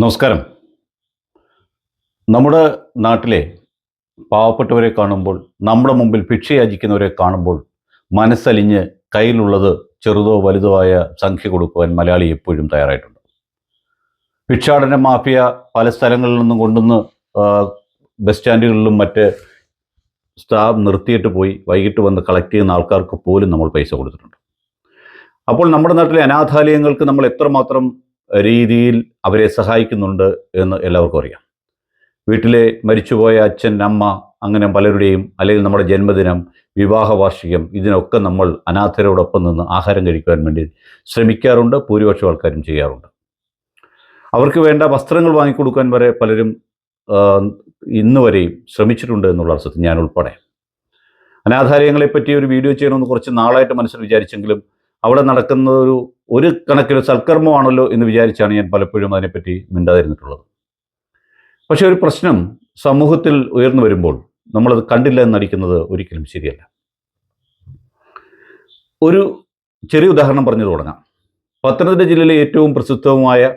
നമസ്കാരം. നമ്മുടെ നാട്ടിലെ പാവപ്പെട്ടവരെ കാണുമ്പോൾ നമ്മുടെ മുമ്പിൽ ഭിക്ഷയാചിക്കുന്നവരെ കാണുമ്പോൾ മനസ്സലിഞ്ഞ് കയ്യിലുള്ളത് ചെറുതോ വലുതോ ആയ സംഖ്യ കൊടുക്കുവാൻ മലയാളി എപ്പോഴും തയ്യാറായിട്ടുണ്ട്. ഭിക്ഷാടന മാഫിയ പല സ്ഥലങ്ങളിൽ നിന്നും കൊണ്ടുവന്ന് ബസ് സ്റ്റാൻഡുകളിലും മറ്റ് സ്റ്റാഫ് നിർത്തിയിട്ട് പോയി വൈകിട്ട് വന്ന് കളക്ട് ചെയ്യുന്ന ആൾക്കാർക്ക് പോലും നമ്മൾ പൈസ കൊടുത്തിട്ടുണ്ട്. അപ്പോൾ നമ്മുടെ നാട്ടിലെ അനാഥാലയങ്ങൾക്ക് നമ്മൾ എത്രമാത്രം രീതിയിൽ അവരെ സഹായിക്കുന്നുണ്ട് എന്ന് എല്ലാവർക്കും അറിയാം. വീട്ടിലെ മരിച്ചുപോയ അച്ഛൻ അമ്മ അങ്ങനെ പലരുടെയും അല്ലെങ്കിൽ നമ്മുടെ ജന്മദിനം വിവാഹ വാർഷികം ഇതിനൊക്കെ നമ്മൾ അനാഥരോടൊപ്പം നിന്ന് ആഹാരം കഴിക്കുവാൻ വേണ്ടി ശ്രമിക്കാറുണ്ട് ഭൂരിപക്ഷം ആൾക്കാരും ചെയ്യാറുണ്ട്. അവർക്ക് വേണ്ട വസ്ത്രങ്ങൾ വാങ്ങിക്കൊടുക്കാൻ വരെ പലരും ഇന്ന് വരെയും ശ്രമിച്ചിട്ടുണ്ട് എന്നുള്ള അർത്ഥത്തിൽ ഞാൻ ഉൾപ്പെടെ. അനാഥാലയങ്ങളെപ്പറ്റി ഒരു വീഡിയോ ചെയ്യണമെന്ന് കുറച്ച് നാളായിട്ട് മനസ്സിൽ വിചാരിച്ചെങ്കിലും അവിടെ നടക്കുന്ന ഒരു ഒരു കണക്കിൽ സൽക്കർമ്മമാണല്ലോ എന്ന് വിചാരിച്ചാണ് ഞാൻ പലപ്പോഴും അതിനെപ്പറ്റി മിണ്ടാതിരുന്നിട്ടുള്ളത്. പക്ഷെ ഒരു പ്രശ്നം സമൂഹത്തിൽ ഉയർന്നു വരുമ്പോൾ നമ്മളത് കണ്ടില്ല എന്നടിക്കുന്നത് ഒരിക്കലും ശരിയല്ല. ഒരു ചെറിയ ഉദാഹരണം പറഞ്ഞു തുടങ്ങാം. പത്തനംതിട്ട ജില്ലയിലെ ഏറ്റവും പ്രസിദ്ധവുമായ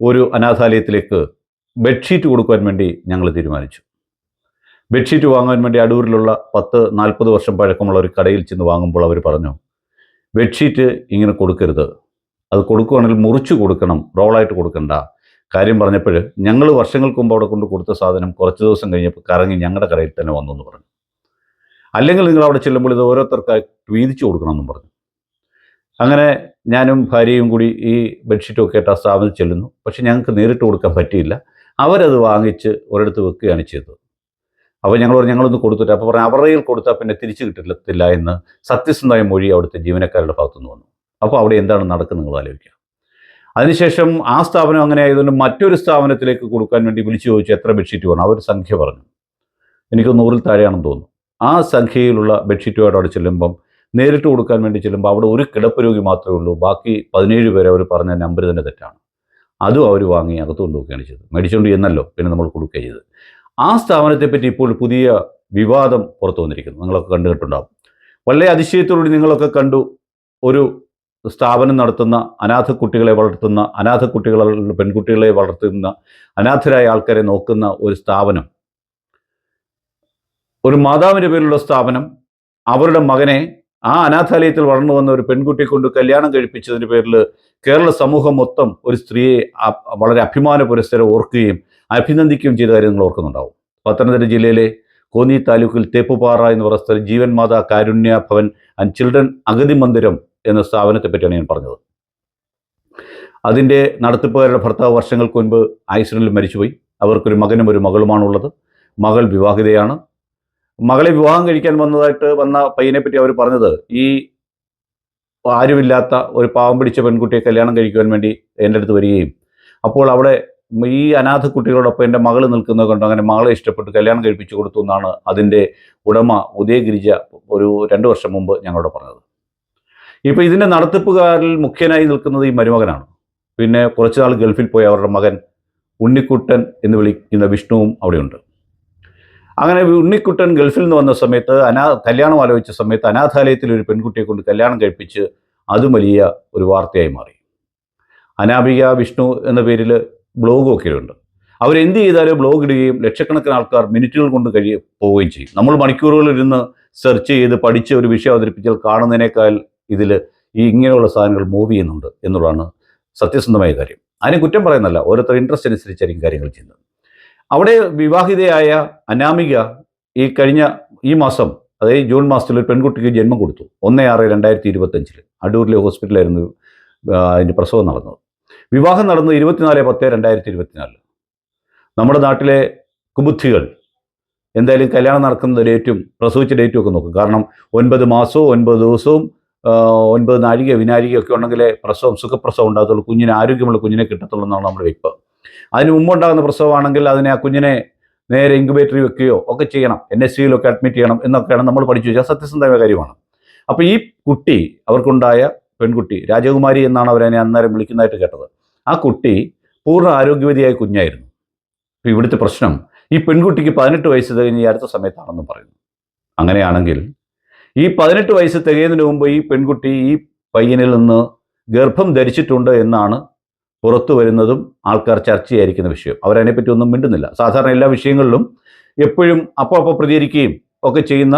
ഒരു അനാഥാലയത്തിലേക്ക് ബെഡ്ഷീറ്റ് കൊടുക്കുവാൻ വേണ്ടി ഞങ്ങൾ തീരുമാനിച്ചു. ബെഡ്ഷീറ്റ് വാങ്ങാൻ വേണ്ടി അടൂരിലുള്ള പത്ത് നാൽപ്പത് വർഷം പഴക്കമുള്ള ഒരു കടയിൽ ചെന്ന് വാങ്ങുമ്പോൾ അവർ പറഞ്ഞു ബെഡ്ഷീറ്റ് ഇങ്ങനെ കൊടുക്കരുത്. അത് കൊടുക്കുകയാണെങ്കിൽ മുറിച്ച് കൊടുക്കണം റോളായിട്ട് കൊടുക്കണ്ട. കാര്യം പറഞ്ഞപ്പോൾ ഞങ്ങൾ വർഷങ്ങൾക്ക് മുമ്പ് അവിടെ കൊണ്ട് കൊടുത്ത സാധനം കുറച്ച് ദിവസം കഴിഞ്ഞപ്പോൾ കറങ്ങി ഞങ്ങളുടെ കടയിൽ തന്നെ വന്നു എന്ന് പറഞ്ഞു. അല്ലെങ്കിൽ നിങ്ങൾ അവിടെ ചെല്ലുമ്പോൾ ഇത് ഓരോരുത്തർക്കായി വീതിച്ചു കൊടുക്കണമെന്നും പറഞ്ഞു. അങ്ങനെ ഞാനും ഭാര്യയും കൂടി ഈ ബെഡ്ഷീറ്റും ഒക്കെ ആയിട്ട് ആ സ്ഥാപനത്തിൽ ചെല്ലുന്നു. പക്ഷേ ഞങ്ങൾക്ക് നേരിട്ട് കൊടുക്കാൻ പറ്റിയില്ല. അവരത് വാങ്ങിച്ച് ഒരിടത്ത് വെക്കുകയാണ് ചെയ്തത്. അപ്പോൾ ഞങ്ങൾ പറഞ്ഞു ഞങ്ങളൊന്ന് കൊടുത്തിട്ട് അപ്പോൾ പറഞ്ഞു അവരുടെ കൊടുത്താൽ പിന്നെ തിരിച്ചു കിട്ടില്ല എന്ന് സത്യസന്ധമായ മൊഴി അവിടുത്തെ ജീവനക്കാരുടെ ഭാഗത്തുനിന്ന് വന്നു. അപ്പോൾ അവിടെ എന്താണ് നടക്കുന്നത് നിങ്ങൾ ആലോചിക്കുക. അതിനുശേഷം ആ സ്ഥാപനം അങ്ങനെ ആയതുകൊണ്ട് മറ്റൊരു സ്ഥാപനത്തിലേക്ക് കൊടുക്കാൻ വേണ്ടി വിളിച്ചു ചോദിച്ചു എത്ര ബെഡ്ഷീറ്റ് വേണം. അവർ സംഖ്യ പറഞ്ഞു. എനിക്ക് നൂറിൽ താഴെയാണെന്ന് തോന്നുന്നു. ആ സംഖ്യയിലുള്ള ബെഡ്ഷീറ്റുമായിട്ട് അവിടെ ചെല്ലുമ്പം. നേരിട്ട് കൊടുക്കാൻ വേണ്ടി ചെല്ലുമ്പോൾ അവിടെ ഒരു കിടപ്പ് രോഗി മാത്രമേ ഉള്ളൂ. ബാക്കി പതിനേഴ് പേരെ അവർ പറഞ്ഞ നമ്പർ തന്നെ തെറ്റാണ്. അതും അവർ വാങ്ങി അകത്ത് കൊണ്ടുപോവുകയാണ് ചെയ്തത്. മേടിച്ചുകൊണ്ട് ചെന്നല്ലോ. പിന്നെ നമ്മൾ കൊടുക്കുകയാണ് ചെയ്തത്. ആ സ്ഥാപനത്തെപ്പറ്റി ഇപ്പോൾ പുതിയ വിവാദം പുറത്തു വന്നിരിക്കുന്നു. നിങ്ങളൊക്കെ കണ്ടു കേട്ടുണ്ടാവും വളരെ അതിശയത്തോടുകൂടി നിങ്ങളൊക്കെ കണ്ടു ഒരു സ്ഥാപനം നടത്തുന്ന അനാഥ കുട്ടികളെ വളർത്തുന്ന അനാഥ കുട്ടികളുടെ പെൺകുട്ടികളെ വളർത്തുന്ന അനാഥരായ ആൾക്കാരെ നോക്കുന്ന ഒരു സ്ഥാപനം. ഒരു മാതാവിന്റെ പേരിലുള്ള സ്ഥാപനം അവരുടെ മകനെ ആ അനാഥാലയത്തിൽ വളർന്നു വന്ന ഒരു പെൺകുട്ടിയെ കൊണ്ട് കല്യാണം കഴിപ്പിച്ചതിന്റെ പേരിൽ കേരള സമൂഹം മൊത്തം ഒരു സ്ത്രീയെ വളരെ അഭിമാന പുരസ്സരം ഓർക്കുകയും അഭിനന്ദിക്കുകയും ചെയ്ത കാര്യം നിങ്ങൾ ഓർക്കുന്നുണ്ടാവും. പത്തനംതിട്ട ജില്ലയിലെ കോന്നി താലൂക്കിൽ തേപ്പുപാറ എന്ന് പറയുന്ന സ്ഥലം ജീവൻ മാതാ കാരുണ്യ ഭവൻ ആൻഡ് ചിൽഡ്രൻ അഗതി മന്ദിരം എന്ന സ്ഥാപനത്തെ പറ്റിയാണ് ഞാൻ പറഞ്ഞത്. അതിന്റെ നടത്തിപ്പുകാരുടെ ഭർത്താവ് വർഷങ്ങൾക്ക് മുൻപ് ആക്സിഡന്റിൽ മരിച്ചുപോയി. അവർക്കൊരു മകനും ഒരു മകളുമാണുള്ളത്. മകൾ വിവാഹിതയാണ്. മകളെ വിവാഹം കഴിക്കാൻ വന്നതായിട്ട് വന്ന പയ്യനെ പറ്റി അവർ പറഞ്ഞത് ഈ ആരുമില്ലാത്ത ഒരു പാവം പിടിച്ച പെൺകുട്ടിയെ കല്യാണം കഴിക്കുവാൻ വേണ്ടി എന്റെ അടുത്ത് വരികയും അപ്പോൾ അവിടെ ഈ അനാഥ കുട്ടികളോടൊപ്പം എന്റെ മകൾ നിൽക്കുന്നത് കൊണ്ട്. അങ്ങനെ മകളെ ഇഷ്ടപ്പെട്ട് കല്യാണം കഴിപ്പിച്ചു കൊടുത്തു എന്നാണ് അതിന്റെ ഉടമ ഉദയഗിരിജ ഒരു രണ്ട് വർഷം മുമ്പ് ഞങ്ങളോട് പറഞ്ഞത്. ഇപ്പോൾ ഇതിന്റെ നടത്തിപ്പുകാരിൽ മുഖ്യനായി നിൽക്കുന്നത് ഈ മരുമകനാണ്. പിന്നെ കുറച്ച് നാൾ ഗൾഫിൽ പോയ അവരുടെ മകൻ ഉണ്ണിക്കുട്ടൻ എന്ന് വിളിക്കുന്ന വിഷ്ണുവും അവിടെയുണ്ട്. അങ്ങനെ ഉണ്ണിക്കുട്ടൻ ഗൾഫിൽ നിന്ന് വന്ന സമയത്ത് അനാ കല്യാണം ആലോചിച്ച സമയത്ത് അനാഥാലയത്തിൽ ഒരു പെൺകുട്ടിയെ കൊണ്ട് കല്യാണം കഴിപ്പിച്ച് അതും വലിയ ഒരു വാർത്തയായി മാറി. അനാപിക വിഷ്ണു എന്ന പേരിൽ ബ്ലോഗും ഒക്കെ ഉണ്ട് അവരെന്ത് ചെയ്താലും ബ്ലോഗ് ഇടുകയും ലക്ഷക്കണക്കിന് ആൾക്കാർ മിനിറ്റുകൾ കൊണ്ട് കഴിയ പോവുകയും ചെയ്യും. നമ്മൾ മണിക്കൂറുകളിൽ ഇരുന്ന് സെർച്ച് ചെയ്ത് പഠിച്ച് ഒരു വിഷയം അവതരിപ്പിച്ചാൽ കാണുന്നതിനേക്കാൾ ഇതിൽ ഈ ഇങ്ങനെയുള്ള സാധനങ്ങൾ മൂവ് ചെയ്യുന്നുണ്ട് എന്നുള്ളതാണ് സത്യസന്ധമായ കാര്യം. അതിന് കുറ്റം പറയുന്നല്ല ഓരോരുത്തർ ഇൻട്രസ്റ്റ് അനുസരിച്ചായിരിക്കും കാര്യങ്ങൾ ചെയ്യുന്നത്. അവിടെ വിവാഹിതയായ അനാമിക ഈ കഴിഞ്ഞ ഈ മാസം അതായത് ജൂൺ മാസത്തിൽ ഒരു പെൺകുട്ടിക്ക് ജന്മം കൊടുത്തു. ഒന്ന് ആറ് രണ്ടായിരത്തി ഇരുപത്തഞ്ചിൽ അടൂരിലെ ഹോസ്പിറ്റലായിരുന്നു അതിന്റെ പ്രസവം നടന്നത്. വിവാഹം നടന്നത് ഇരുപത്തിനാല് പത്ത് രണ്ടായിരത്തി ഇരുപത്തിനാല് നമ്മുടെ നാട്ടിലെ കുബുദ്ധികൾ എന്തായാലും കല്യാണം നടക്കുന്ന ഡേറ്റും പ്രസവിച്ച ഡേറ്റും ഒക്കെ നോക്കും. കാരണം ഒൻപത് മാസവും ഒൻപത് ദിവസവും ഒൻപത് നാഴിക വിനാഴിക ഒക്കെ ഉണ്ടെങ്കിലേ പ്രസവം സുഖപ്രസവം ഉണ്ടാകത്തുള്ളൂ. കുഞ്ഞിന് ആരോഗ്യമുള്ള കുഞ്ഞിനെ കിട്ടത്തുള്ളൂ എന്നാണ് നമ്മുടെ വെപ്പ് അതിന് മുമ്പുണ്ടാകുന്ന പ്രസവമാണെങ്കിൽ അതിനെ ആ കുഞ്ഞിനെ നേരെ ഇൻക്യുബേറ്ററി വെക്കുകയോ ഒക്കെ ചെയ്യണം. എൻ എസ് സിയിലൊക്കെ അഡ്മിറ്റ് ചെയ്യണം എന്നൊക്കെയാണ് നമ്മൾ പഠിച്ചു വെച്ചാൽ സത്യസന്ധമായ കാര്യമാണ്. അപ്പോൾ ഈ കുട്ടി അവർക്കുണ്ടായ പെൺകുട്ടി രാജകുമാരി എന്നാണ് അവരതിനെ അന്നേരം വിളിക്കുന്നതായിട്ട് കേട്ടത്. ആ കുട്ടി പൂർണ ആരോഗ്യവതിയായ കുഞ്ഞായിരുന്നു. ഇപ്പോൾ ഇവിടുത്തെ പ്രശ്നം ഈ പെൺകുട്ടിക്ക് പതിനെട്ട് വയസ്സ് കഴിഞ്ഞ് ഈ അടുത്ത സമയത്താണെന്നും പറയുന്നു. അങ്ങനെയാണെങ്കിൽ ഈ പതിനെട്ട് വയസ്സ് തികയുന്നതിന് മുമ്പ് ഈ പെൺകുട്ടി ഈ പയ്യനിൽ നിന്ന് ഗർഭം ധരിച്ചിട്ടുണ്ട് എന്നാണ് പുറത്തു വരുന്നതും ആൾക്കാർ ചർച്ചയായിരിക്കുന്ന വിഷയം. അവരതിനെപ്പറ്റി ഒന്നും മിണ്ടുന്നില്ല. സാധാരണ എല്ലാ വിഷയങ്ങളിലും എപ്പോഴും അപ്പോൾ അപ്പോൾ പ്രതികരിക്കുകയും ഒക്കെ ചെയ്യുന്ന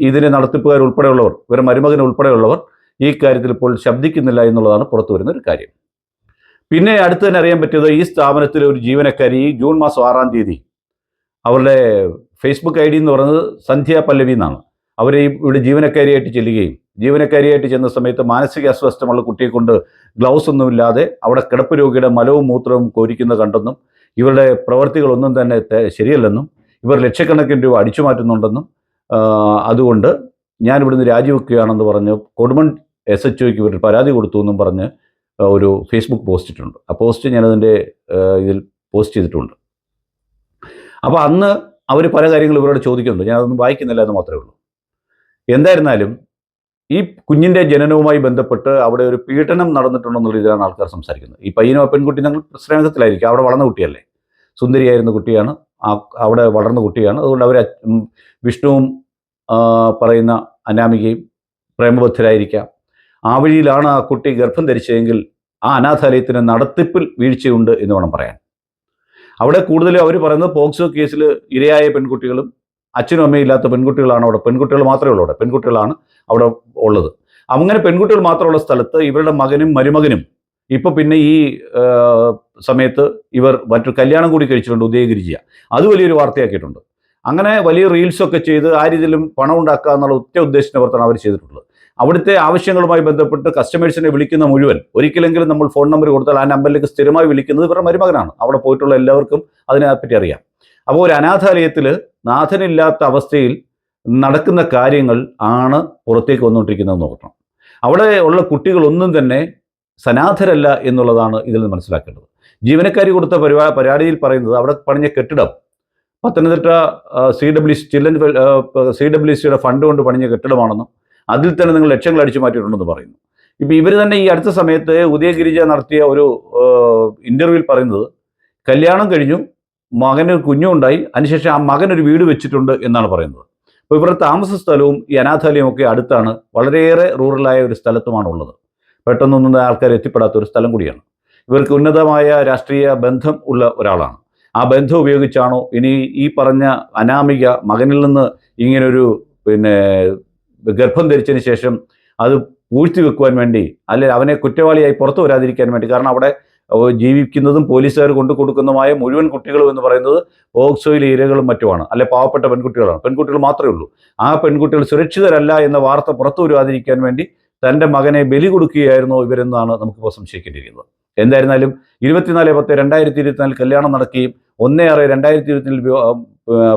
ഇതിനെ നടത്തിപ്പുകാർ ഉൾപ്പെടെയുള്ളവർ ഇവരെ മരുമകൻ ഉൾപ്പെടെയുള്ളവർ ഈ കാര്യത്തിൽ ഇപ്പോൾ ശബ്ദിക്കുന്നില്ല എന്നുള്ളതാണ് പുറത്തു വരുന്ന ഒരു കാര്യം. പിന്നെ അടുത്ത് തന്നെ അറിയാൻ പറ്റിയത് ഈ സ്ഥാപനത്തിലെ ഒരു ജീവനക്കാരി ജൂൺ മാസം ആറാം തീയതി അവരുടെ ഫേസ്ബുക്ക് ഐ ഡി എന്ന് പറയുന്നത് സന്ധ്യ പല്ലവി എന്നാണ്. അവർ ഈ ഇവിടെ ജീവനക്കാരിയായിട്ട് ചെല്ലുകയും ജീവനക്കാരിയായിട്ട് ചെന്ന സമയത്ത് മാനസിക അസ്വസ്ഥമുള്ള കുട്ടിയെ കൊണ്ട് ഗ്ലൗസ് ഒന്നുമില്ലാതെ അവിടെ കിടപ്പ് രോഗിയുടെ മലവും മൂത്രവും കോരിക്കുന്നത് കണ്ടെന്നും ഇവരുടെ പ്രവർത്തികളൊന്നും തന്നെ ശരിയല്ലെന്നും ഇവർ ലക്ഷക്കണക്കിന് രൂപ അടിച്ചു മാറ്റുന്നുണ്ടെന്നും അതുകൊണ്ട് ഞാൻ ഇവിടുന്ന് രാജിവെക്കുകയാണെന്ന് പറഞ്ഞ് കൊടുമൺ എസ് എച്ച് ഒക്ക് ഇവർ പരാതി കൊടുത്തു എന്നും പറഞ്ഞ് ഒരു ഫേസ്ബുക്ക് പോസ്റ്റ് ഇട്ടിട്ടുണ്ട്. ആ പോസ്റ്റ് ഞാനതിന്റെ ഇതിൽ പോസ്റ്റ് ചെയ്തിട്ടുണ്ട്. അപ്പോൾ അന്ന് അവർ പല കാര്യങ്ങളും ഇവരോട് ചോദിക്കുന്നുണ്ട്. ഞാനതൊന്നും വായിക്കുന്നില്ല എന്ന് മാത്രമേ ഉള്ളൂ. എന്തായിരുന്നാലും ഈ കുഞ്ഞിന്റെ ജനനവുമായി ബന്ധപ്പെട്ട് അവിടെ ഒരു പീഡനം നടന്നിട്ടുണ്ടെന്നുള്ള രീതിയിലാണ് ആൾക്കാർ സംസാരിക്കുന്നത്. ഈ പയ്യനോ പെൺകുട്ടി ഞങ്ങൾ സ്നേഹത്തിലായിരിക്കും. അവിടെ വളർന്ന കുട്ടിയല്ലേ? സുന്ദരിയായിരുന്ന കുട്ടിയാണ്. ആ അവിടെ വളർന്ന കുട്ടിയാണ്. അതുകൊണ്ട് അവർ വിഷ്ണുവും പറയുന്ന അനാമികയും പ്രേമബദ്ധരായിരിക്കാം. ആ വഴിയിലാണ് ആ കുട്ടി ഗർഭം ധരിച്ചതെങ്കിൽ ആ അനാഥാലയത്തിന് നടത്തിപ്പിൽ വീഴ്ചയുണ്ട് എന്ന് വേണം പറയാൻ. അവിടെ കൂടുതലും അവർ പറയുന്നത് പോക്സോ കേസിൽ ഇരയായ പെൺകുട്ടികളും അച്ഛനും അമ്മയും ഇല്ലാത്ത പെൺകുട്ടികളാണ് അവിടെ. പെൺകുട്ടികൾ മാത്രമേ ഉള്ളൂ അവിടെ. പെൺകുട്ടികളാണ് അവിടെ ഉള്ളത്. അങ്ങനെ പെൺകുട്ടികൾ മാത്രമുള്ള സ്ഥലത്ത് ഇവരുടെ മകനും മരുമകനും ഇപ്പൊ പിന്നെ ഈ സമയത്ത് ഇവർ മറ്റൊരു കല്യാണം കൂടി കഴിച്ചിട്ടുണ്ട് ഉദയഗിരിജിയ അത് വലിയൊരു വാർത്തയാക്കിയിട്ടുണ്ട്. അങ്ങനെ വലിയ റീൽസൊക്കെ ചെയ്ത് ആ രീതിയിലും പണം ഉണ്ടാക്കുക എന്നുള്ള ഒറ്റ ഉദ്ദേശത്തിന്റെ പുറത്താണ് അവർ ചെയ്തിട്ടുള്ളത്. അവിടുത്തെ ആവശ്യങ്ങളുമായി ബന്ധപ്പെട്ട് കസ്റ്റമേഴ്സിനെ വിളിക്കുന്ന മുഴുവൻ ഒരിക്കലെങ്കിലും നമ്മൾ ഫോൺ നമ്പർ കൊടുത്താൽ ആ നമ്പറിലേക്ക് സ്ഥിരമായി വിളിക്കുന്നത് ഇവരുടെ മരുമകനാണ്. അവിടെ പോയിട്ടുള്ള എല്ലാവർക്കും അതിനെപ്പറ്റി അറിയാം. അപ്പോൾ ഒരു അനാഥാലയത്തിൽ നാഥനില്ലാത്ത അവസ്ഥയിൽ നടക്കുന്ന കാര്യങ്ങൾ ആണ് പുറത്തേക്ക് വന്നുകൊണ്ടിരിക്കുന്നത് നോക്കണം അവിടെ ഉള്ള കുട്ടികളൊന്നും തന്നെ സനാഥരല്ല എന്നുള്ളതാണ് ഇതിൽ നിന്ന് മനസ്സിലാക്കേണ്ടത്. ജീവനക്കാരി കൊടുത്ത പരിപാ പരാതിയിൽ പറയുന്നത് അവിടെ പണിഞ്ഞ കെട്ടിടം. Pathanamthitta C W C children C W സിയുടെ ഫണ്ട് കൊണ്ട് പണിഞ്ഞ കെട്ടിടമാണെന്നും അതിൽ തന്നെ നിങ്ങൾ ലക്ഷങ്ങൾ അടിച്ചു മാറ്റിയിട്ടുണ്ടെന്ന് പറയുന്നു. ഇപ്പം ഇവർ തന്നെ ഈ അടുത്ത സമയത്ത് ഉദയഗിരിജ നടത്തിയ ഒരു ഇന്റർവ്യൂവിൽ പറയുന്നത് കല്യാണം കഴിഞ്ഞു മകന് കുഞ്ഞുണ്ടായി അതിനുശേഷം ആ മകൻ ഒരു വീട് വെച്ചിട്ടുണ്ട് എന്നാണ് പറയുന്നത്. അപ്പോൾ ഇവരുടെ താമസ സ്ഥലവും ഈ അനാഥാലയവും ഒക്കെ അടുത്താണ് വളരെയേറെ റൂറലായ ഒരു സ്ഥലത്തുമാണ് ഉള്ളത്. പെട്ടെന്നൊന്നും ആൾക്കാർ എത്തിപ്പെടാത്ത ഒരു സ്ഥലം കൂടിയാണ്. ഇവർക്ക് ഉന്നതമായ രാഷ്ട്രീയ ബന്ധം ഉള്ള ഒരാളാണ്. ആ ബന്ധം ഉപയോഗിച്ചാണോ ഇനി ഈ പറഞ്ഞ അനാമിക മകനിൽ നിന്ന് ഇങ്ങനൊരു പിന്നെ ഗർഭം ധരിച്ചതിന് ശേഷം അത് പൂഴ്ത്തി വെക്കുവാൻ വേണ്ടി അല്ലെങ്കിൽ അവനെ കുറ്റവാളിയായി പുറത്തു വരാതിരിക്കാൻ വേണ്ടി കാരണം അവിടെ ജീവിക്കുന്നതും പോലീസുകാർ കൊണ്ടു കൊടുക്കുന്നതുമായ മുഴുവൻ കുട്ടികളും എന്ന് പറയുന്നത് ഓക്സോയിൽ ഇരകളും മറ്റുമാണ്. അല്ലെ പാവപ്പെട്ട പെൺകുട്ടികളാണ്. പെൺകുട്ടികൾ മാത്രമേ ഉള്ളൂ. ആ പെൺകുട്ടികൾ സുരക്ഷിതരല്ല എന്ന വാർത്ത പുറത്തു വരുവാതിരിക്കാൻ വേണ്ടി തന്റെ മകനെ ബലി കൊടുക്കുകയായിരുന്നു ഇവരെന്നാണ് നമുക്കിപ്പോൾ സംശയിക്കേണ്ടിയിരിക്കുന്നത്. എന്തായിരുന്നാലും ഇരുപത്തിനാല് പത്ത് രണ്ടായിരത്തി ഇരുപത്തിനാലിൽ കല്യാണം നടക്കുകയും ഒന്നേ ആറ് രണ്ടായിരത്തി ഇരുപത്തിനാലിൽ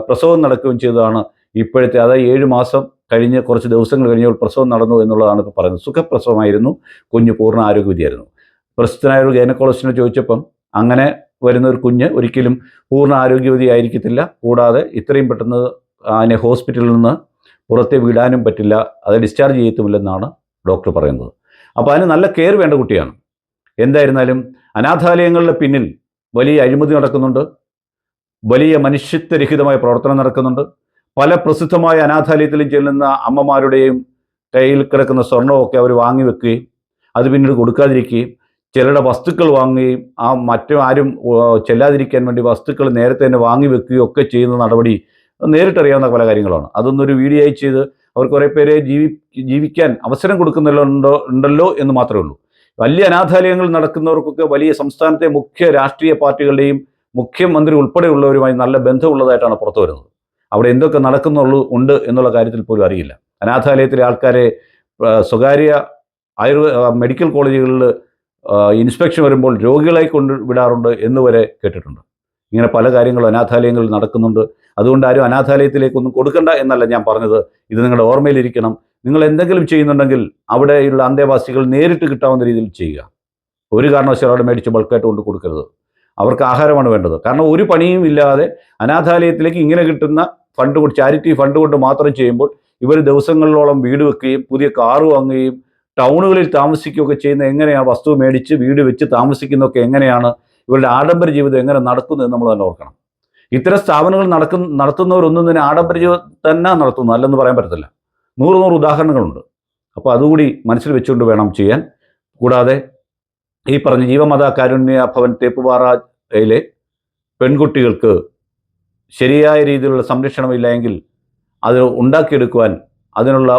പ്രസവം നടക്കുകയും ചെയ്തതാണ് ഇപ്പോഴത്തെ അതായത് ഏഴ് മാസം കഴിഞ്ഞ് കുറച്ച് ദിവസങ്ങൾ കഴിഞ്ഞപ്പോൾ പ്രസവം നടന്നു എന്നുള്ളതാണ് ഇപ്പോൾ പറയുന്നത്. സുഖപ്രസവമായിരുന്നു. കുഞ്ഞ് പൂർണ ആരോഗ്യവതിയായിരുന്നു. പ്രസിദ്ധനായ ഒരു ഗൈനക്കോളജിസ്റ്റിനെ ചോദിച്ചപ്പം അങ്ങനെ വരുന്ന ഒരു കുഞ്ഞ് ഒരിക്കലും പൂർണ ആരോഗ്യവതി ആയിരിക്കത്തില്ല. കൂടാതെ ഇത്രയും പെട്ടെന്ന് അതിനെ ഹോസ്പിറ്റലിൽ നിന്ന് പുറത്തെ വിടാനും പറ്റില്ല. അത് ഡിസ്ചാർജ് ചെയ്യത്തുമില്ലെന്നാണ് ഡോക്ടർ പറയുന്നത്. അപ്പോൾ അതിന് നല്ല കെയർ വേണ്ട കുട്ടിയാണ്. എന്തായിരുന്നാലും അനാഥാലയങ്ങളുടെ പിന്നിൽ വലിയ അഴിമതി നടക്കുന്നുണ്ട്. വലിയ മനുഷ്യത്വരഹിതമായ പ്രവർത്തനം നടക്കുന്നുണ്ട്. പല പ്രസിദ്ധമായ അനാഥാലയത്തിലും ചെല്ലുന്ന അമ്മമാരുടെയും കയ്യിൽ കിടക്കുന്ന സ്വർണമൊക്കെ അവർ വാങ്ങി വെക്കുകയും അത് പിന്നീട് കൊടുക്കാതിരിക്കുകയും ചിലരുടെ വസ്തുക്കൾ വാങ്ങുകയും ആ മറ്റു ആരും ചെല്ലാതിരിക്കാൻ വേണ്ടി വസ്തുക്കൾ നേരത്തെ തന്നെ വാങ്ങി വെക്കുകയും ഒക്കെ ചെയ്യുന്ന നടപടി നേരിട്ടറിയാവുന്ന പല കാര്യങ്ങളാണ്. അതൊന്നൊരു വീഡിയോ ആയി ചെയ്ത് അവർ കുറേ പേരെ ജീവി ജീവിക്കാൻ അവസരം കൊടുക്കുന്നല്ലോ ഉണ്ടോ ഉണ്ടല്ലോ എന്ന് മാത്രമേ ഉള്ളൂ. വലിയ അനാഥാലയങ്ങൾ നടക്കുന്നവർക്കൊക്കെ വലിയ സംസ്ഥാനത്തെ മുഖ്യ രാഷ്ട്രീയ പാർട്ടികളുടെയും മുഖ്യമന്ത്രി ഉൾപ്പെടെയുള്ളവരുമായി നല്ല ബന്ധമുള്ളതായിട്ടാണ് പുറത്തു വരുന്നത്. അവിടെ എന്തൊക്കെ നടക്കുന്നുള്ളൂ ഉണ്ട് എന്നുള്ള കാര്യത്തിൽ പോലും അറിയില്ല. അനാഥാലയത്തിലെ ആൾക്കാരെ സ്വകാര്യ ആയുർവേദ മെഡിക്കൽ കോളേജുകളിൽ ഇൻസ്പെക്ഷൻ വരുമ്പോൾ രോഗികളെ കൊണ്ട് വിടാറുണ്ട് എന്ന് വരെ കേട്ടിട്ടുണ്ട്. ഇങ്ങനെ പല കാര്യങ്ങളും അനാഥാലയങ്ങളിൽ നടക്കുന്നുണ്ട്. അതുകൊണ്ട് ആരും അനാഥാലയത്തിലേക്കൊന്നും കൊടുക്കണ്ട എന്നല്ല ഞാൻ പറഞ്ഞത്. ഇത് നിങ്ങളുടെ ഓർമ്മയിലിരിക്കണം. നിങ്ങൾ എന്തെങ്കിലും ചെയ്യുന്നുണ്ടെങ്കിൽ അവിടെയുള്ള അന്തേവാസികൾ നേരിട്ട് കിട്ടാവുന്ന രീതിയിൽ ചെയ്യുക. ഒരു കാരണവശാലും മേടിച്ച് ബൾക്കായിട്ട് കൊണ്ട് കൊടുക്കരുത്. അവർക്ക് ആഹാരമാണ് വേണ്ടത്. കാരണം ഒരു പണിയും ഇല്ലാതെ അനാഥാലയത്തിലേക്ക് ഇങ്ങനെ കിട്ടുന്ന ഫണ്ട് കൊണ്ട് ചാരിറ്റി ഫണ്ട് കൊണ്ട് മാത്രം ചെയ്യുമ്പോൾ ഇവർ ദിവസങ്ങളിലോളം വീട് വെക്കുകയും പുതിയ കാറ് വാങ്ങുകയും ടൗണുകളിൽ താമസിക്കുകയൊക്കെ ചെയ്യുന്ന എങ്ങനെയാണ് വസ്തു മേടിച്ച് വീട് വെച്ച് താമസിക്കുന്നതൊക്കെ എങ്ങനെയാണ് ഇവരുടെ ആഡംബര ജീവിതം എങ്ങനെ നടക്കുന്നു എന്ന് നമ്മൾ തന്നെ ഓർക്കണം. ഇത്തരം സ്ഥാപനങ്ങൾ നടക്കുന്ന നടത്തുന്നവരൊന്നും തന്നെ ആഡംബര ജീവിതം തന്നെ നടത്തുന്നു അല്ലെന്ന് പറയാൻ പറ്റത്തില്ല. നൂറ് നൂറ് ഉദാഹരണങ്ങളുണ്ട്. അപ്പോൾ അതുകൂടി മനസ്സിൽ വെച്ചുകൊണ്ട് വേണം ചെയ്യാൻ. കൂടാതെ ഈ പറഞ്ഞ ജീവമത കാരുണ്യ ഭവൻ തേപ്പുപാറയിലെ പെൺകുട്ടികൾക്ക് ശരിയായ രീതിയിലുള്ള സംരക്ഷണമില്ല എങ്കിൽ അത് ഉണ്ടാക്കിയെടുക്കുവാൻ അതിനുള്ള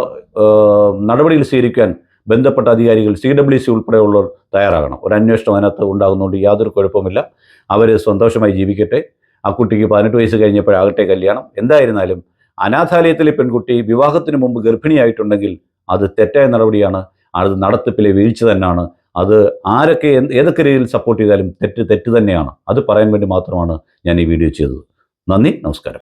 നടപടികൾ സ്വീകരിക്കാൻ ബന്ധപ്പെട്ട അധികാരികൾ സി ഡബ്ല്യു സി ഉൾപ്പെടെയുള്ളവർ തയ്യാറാകണം. ഒരു അന്വേഷണം അതിനകത്ത് ഉണ്ടാകുന്നതുകൊണ്ട് യാതൊരു കുഴപ്പമില്ല അവർ സന്തോഷമായി ജീവിക്കട്ടെ. ആ കുട്ടിക്ക് പതിനെട്ട് വയസ്സ് കഴിഞ്ഞപ്പോഴാകട്ടെ കല്യാണം. എന്തായിരുന്നാലും അനാഥാലയത്തിലെ പെൺകുട്ടി വിവാഹത്തിന് മുമ്പ് ഗർഭിണിയായിട്ടുണ്ടെങ്കിൽ അത് തെറ്റായ നടപടിയാണ്. അത് നടത്തിപ്പിലെ വീഴ്ച തന്നെയാണ്. അത് ആരൊക്കെ ഏതൊക്കെ രീതിയിൽ സപ്പോർട്ട് ചെയ്താലും തെറ്റ് തെറ്റ് തന്നെയാണ്. അത് പറയാൻ വേണ്ടി മാത്രമാണ് ഞാൻ ഈ വീഡിയോ ചെയ്തത്. നന്ദി നമസ്കാരം.